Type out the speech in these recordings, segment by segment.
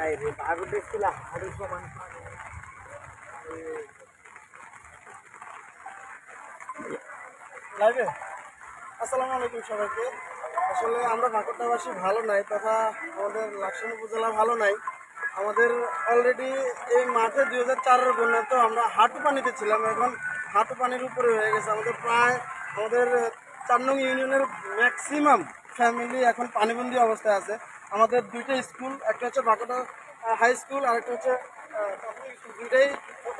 লাইভে আসসালামু আলাইকুম সবাইকে। আসলে আমরা ভাকুরটাবাসী ভালো নাই, তথা আমাদের লাকসাম উপজেলা ভালো নাই। আমাদের অলরেডি এই মাঠে দুই হাজার চারের বন্যা তো আমরা হাঁটু পানিতে ছিলাম, এখন হাঁটু পানির উপরে হয়ে গেছে। আমাদের প্রায়, আমাদের চার নং ইউনিয়নের ম্যাক্সিমাম ফ্যামিলি এখন পানিবন্দি অবস্থায় আছে। আমাদের দুইটা স্কুল, একটা হচ্ছে বাঁকুড়া হাই স্কুল আর একটা হচ্ছে দুইটাই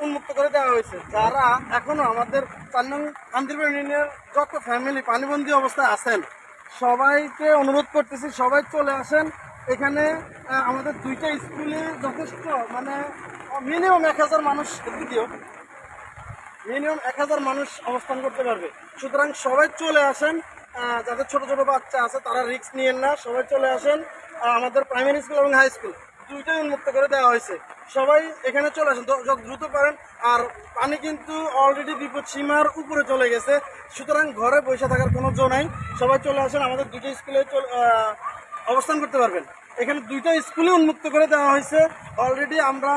উন্মুক্ত করে দেওয়া হয়েছে। যারা এখনও আমাদের চার নং ইউনিয়নের যত ফ্যামিলি পানিবন্দি অবস্থায় আছেন, সবাইকে অনুরোধ করতেছি, সবাই চলে আসেন। এখানে আমাদের দুইটা স্কুলে যথেষ্ট মানে মিনিমাম এক হাজার মানুষ দ্বিতীয় মিনিমাম এক হাজার মানুষ অবস্থান করতে পারবে। সুতরাং সবাই চলে আসেন যাদের ছোট ছোট বাচ্চা আছে, তারা রিস্ক নিয়েন না, সবাই চলে আসেন। আমাদের প্রাইমারি স্কুল এবং হাই স্কুল দুইটাই উন্মুক্ত করে দেওয়া হয়েছে। সবাই এখানে চলে আসেন যত দ্রুত পারেন। আর পানি কিন্তু অলরেডি বিপদ সীমার উপরে চলে গেছে। সুতরাং ঘরে বসে থাকার কোনো জো নাই। সবাই চলে আসেন, আমাদের দুইটা স্কুলে অবস্থান করতে পারবেন। এখানে দুইটা স্কুলে উন্মুক্ত করে দেওয়া হয়েছে। অলরেডি আমরা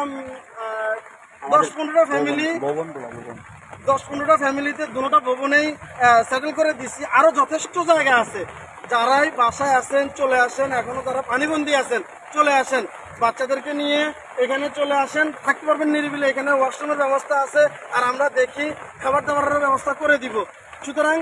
দশ পনেরোটা ফ্যামিলি দশ পনেরোটা ফ্যামিলিতে দুটোটা ভবনেই সেটেল করে দিছি। আরও যথেষ্ট জায়গা আছে। যারাই বাসায় আছেন, চলে আসেন, এখনও যারা পানিবন্দি আছেন, চলে আসেন। বাচ্চাদেরকে নিয়ে এখানে চলে আসেন, থাকতে পারবেন নিরিবিলে। এখানে ওয়াশরুমের ব্যবস্থা আছে, আর আমরা দেখি খাবার দাবারের ব্যবস্থা করে দিব। সুতরাং,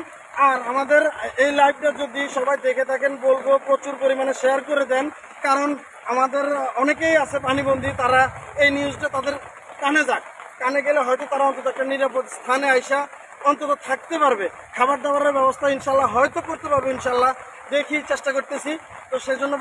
আর আমাদের এই লাইভটা যদি সবাই দেখে থাকেন, বলব প্রচুর পরিমাণে শেয়ার করে দেন। কারণ আমাদের অনেকেই আছে পানিবন্দি, তারা এই নিউজটা তাদের কানে যাক। কানে গেলে হয়তো তারা অন্তত একটা নিরাপদ স্থানে আইসা অন্তত থাকতে পারবে। খাবার দাবারের ব্যবস্থা ইনশাল্লাহ হয়তো করতে পারবে ইনশাল্লাহ। দেখি চেষ্টা করতেছি। তো সেজন্য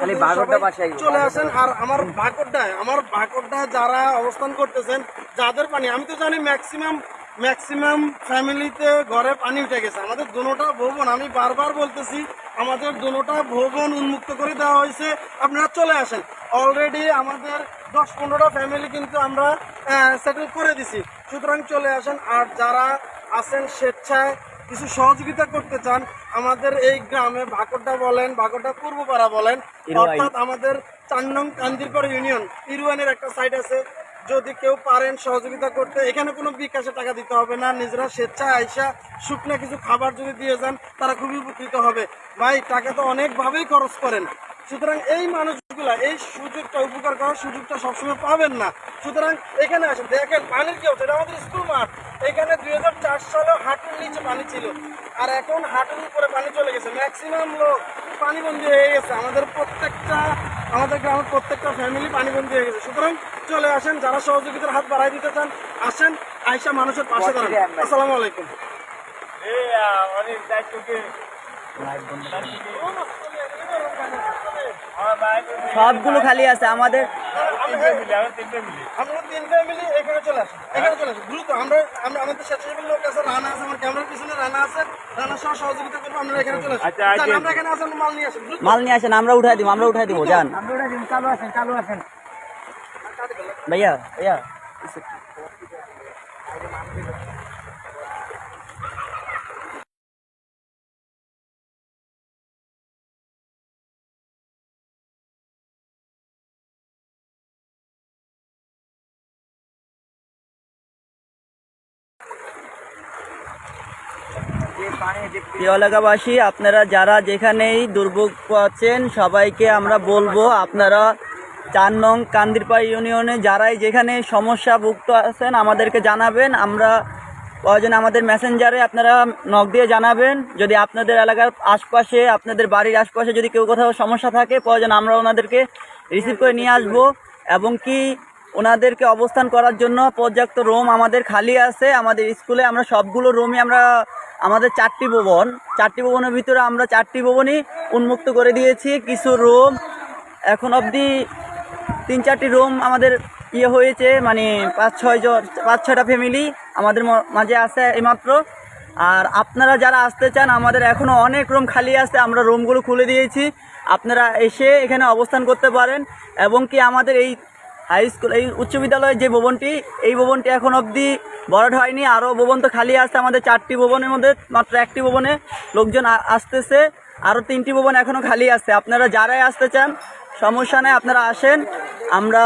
চলে আসেন। আর আমার বাকরটায় আমার বাকরটায় যারা অবস্থান করতেছেন যাদের পানি আমি তো জানি ম্যাক্সিমাম ম্যাক্সিমাম ফ্যামিলিতে ঘরে পানি উঠে গেছে। আমাদের দুটোটা ভবন আমি বারবার বলতেছি আমাদের দুটোটা ভবন উন্মুক্ত করে দেওয়া হয়েছে। আপনারা চলে আসেন। অলরেডি আমাদের দশ পনেরোটা ফ্যামিলি কিন্তু আমরা সেটেল করে দিছি। সুতরাং চলে আসেন। আর যারা আছেন স্বেচ্ছায় কিছু সহযোগিতা করতে চান আমাদের এই গ্রামে ভাকরটা বলেন ভাকরটা পূর্বপাড়া বলেন অর্থাৎ আমাদের চার নং কান্দিরপাড় ইউনিয়ন ইরুয়ানের একটা সাইট আছে। যদি কেউ পারেন সহযোগিতা করতে এখানে কোনো বিকাশে টাকা দিতে হবে না নিজেরা স্বেচ্ছায় আইসা শুকনা কিছু খাবার যদি দিয়ে যান তারা খুবই উপকৃত হবে। ভাই টাকা তো অনেকভাবেই খরচ করেন। সুতরাং এই মানুষগুলা এই সুযোগটা উপকার করার সুযোগটা সবসময় পাবেন না। সুতরাং এখানে আসেন দেখেন পানির কি হচ্ছে এটা আমাদের স্কুল মাঠ। এখানে দুই হাজার চার সালে হাঁটুর নিচে পানি ছিল। আর এখন হাঁটুর উপরে পানি চলে গেছে। ম্যাক্সিমাম লোক পানিবন্দী হয়ে গেছে। আমাদের প্রত্যেকটা আমাদের গ্রামের প্রত্যেকটা ফ্যামিলি পানিবন্দী হয়ে গেছে। সুতরাং চলে আসেন যারা সহযোগিতার হাত বাড়াই দিতে চান আসেন আইসা মানুষের পাশে দাঁড়ান। আসসালামু। আলাইকুম। সবগুলো খালি আছে। আমাদের আমরা তিন ফ্যামিলি এখানে চলে আসেন। এখানে চলে আসেন। দ্রুত আমরা আমরা আমাদের স্বেচ্ছাসেবী লোক আছে রানা আছে আমার ক্যামেরার পিছনে রানা আছে। রানা সহ সহযোগিতা করব আমরা এখানে চলে আসেন। আমরা এখানে আসেন মাল নিয়ে আসেন মাল নিয়ে আসেন আমরা উঠাই দিব আমরা উঠাই দিব যান। আমরা চালু আছেন ভাইয়া ভাইয়া। এলাকাবাসী আপনারা যারা যেখানেই দুর্ভোগ পাচ্ছেন সবাইকে আমরা বলব, আপনারা চার নং কান্দিরপাড় ইউনিয়নে যারাই যেখানে সমস্যা ভুক্ত আছেন, আমাদেরকে জানাবেন। আমরা প্রয়োজন আমাদের মেসেঞ্জারে, আপনারা নক দিয়ে জানাবেন। যদি আপনাদের এলাকার আশপাশে, আপনাদের বাড়ির আশপাশে যদি কেউ কোথাও সমস্যা থাকে, প্রয়োজন আমরা ওনাদেরকে রিসিভ করে নিয়ে আসব। এবং কি ওনাদেরকে অবস্থান করার জন্য পর্যাপ্ত রুম আমাদের খালি আছে। আমাদের স্কুলে আমরা সবগুলো রুমই আমরা, আমাদের চারটি ভবন। চারটি ভবনের ভিতরে আমরা চারটি ভবনই উন্মুক্ত করে দিয়েছি, কিছু রুম। এখন অবধি তিন চারটি রুম আমাদের ইয়ে হয়েছে মানে পাঁচ ছয় জন, পাঁচ ছয়টা ফ্যামিলি আমাদের মাঝে আছে এইমাত্র। আর আপনারা যারা আসতে চান, আমাদের এখনও অনেক রুম খালি আছে, আমরা রুমগুলো খুলে দিয়েছি। আপনারা এসে এখানে অবস্থান করতে পারেন। এবং কি আমাদের এই হাই স্কুল, এই উচ্চ বিদ্যালয়ের যে ভবনটি, এই ভবনটি এখন অবধি বরাদ হয়নি। আরও ভবন তো খালি আছে আমাদের চারটি ভবনের মধ্যে, মাত্র একটি ভবনে লোকজন আসতেছে। আরও তিনটি ভবন এখনও খালি আছে। আপনারা যারাই আসতে চান, সমস্যা নেই, আপনারা আসেন। আমরা